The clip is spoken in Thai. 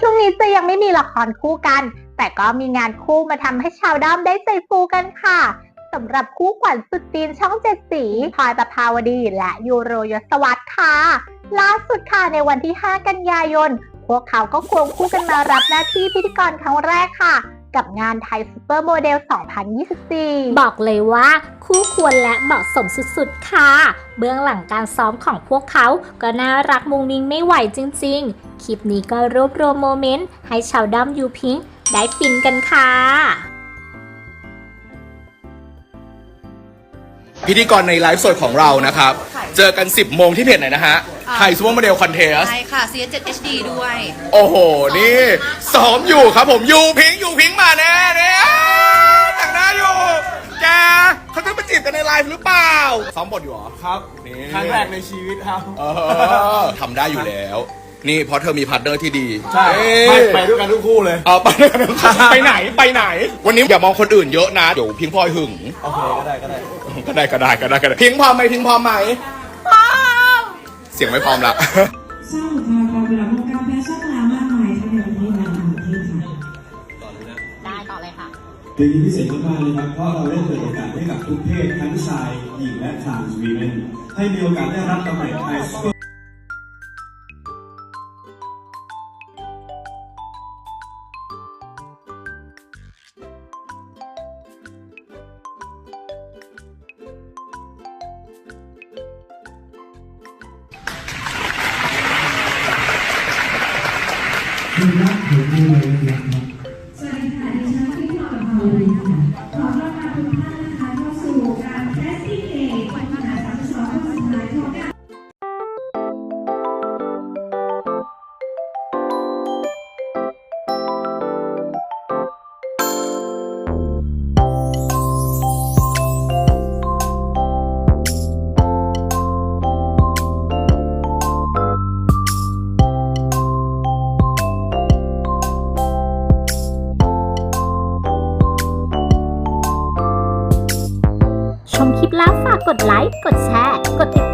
ช่วงนี้จะยังไม่มีละครคู่กัน แต่ก็มีงานคู่มาทำให้ชาวด้อมได้ใจฟูกันค่ะสำหรับคู่ขวัญสุดจีนช่องเจ็ดสีพลอยประภาวดีและยูโรยศวรรษค่ะล่าสุดค่ะในวันที่ 5 กันยายน พวกเขาก็ควงคู่กันมารับหน้าที่พิธีกรครั้งแรกค่ะ กับงานไทยซูเปอร์โมเดล 2024 บอกเลยว่าคู่ควรและเหมาะสมสุดๆ ค่ะ เบื้องหลังการซ้อมของพวกเขาก็น่ารักมุงมิงไม่ไหวจริงๆ คลิปนี้ก็รวบรวมโมเมนต์ ให้ชาวด้อมยูพิงค์ได้ฟินกันค่ะ พิธีกรในไลฟ์สดของเรานะครับ เจอกัน 10 โมงที่เพจไหนนะฮะอ่าไทยซูเปอร์โมเดลคอนเทสใช่ค่ะ CS7 HD ด้วย โอ้โห นี่ซ้อมอยู่ครับผมยูพิงค์ยูพิงค์มาแน่เนี่ยแต่งหน้าอยู่แกเขาจะมาจีบกันในไลฟ์หรือเปล่าซ้อมบทอยู่เหรอ ครับนี่ครั้งแรกในชีวิตครับ เออทำได้อยู่แล้ว นี่เพราะเธอมีพาร์ทเนอร์ที่ดีใช่เอ้ยไปไปด้วยกันทุกคู่เลย เอาไปด้วยกันไปไหนไปไหน วันนี้อย่ามองคนอื่นเยอะนะ เดี๋ยวพิงค์พลอยหึง โอเค ก็ได้ก็ได้ ก็ได้ก็ได้ก็ได้ก็ได้พิงค์พร้อมไหมพิงค์พร้อมไหมพร้อมเสียงไม่พร้อมละ สร้างบุคลากรเวลาวงการแฟชั่นมามากมายทั้งในประเทศและต่างประเทศค่ะ ได้ต่อเลยค่ะ ปีนี้พิเศษมากๆเลยครับ เพราะเราได้เปิดโอกาสให้กับทุกเพศทั้งชาย หญิงและทรานส์วีแมนให้มีโอกาสได้รับตำแหน่งไอส สวัสดีค่ะดิฉันพี่พลอพาวลีค่ะขอต้อนรับทุกท่าน ฝากกดไลค์ กดแชร์ กดติด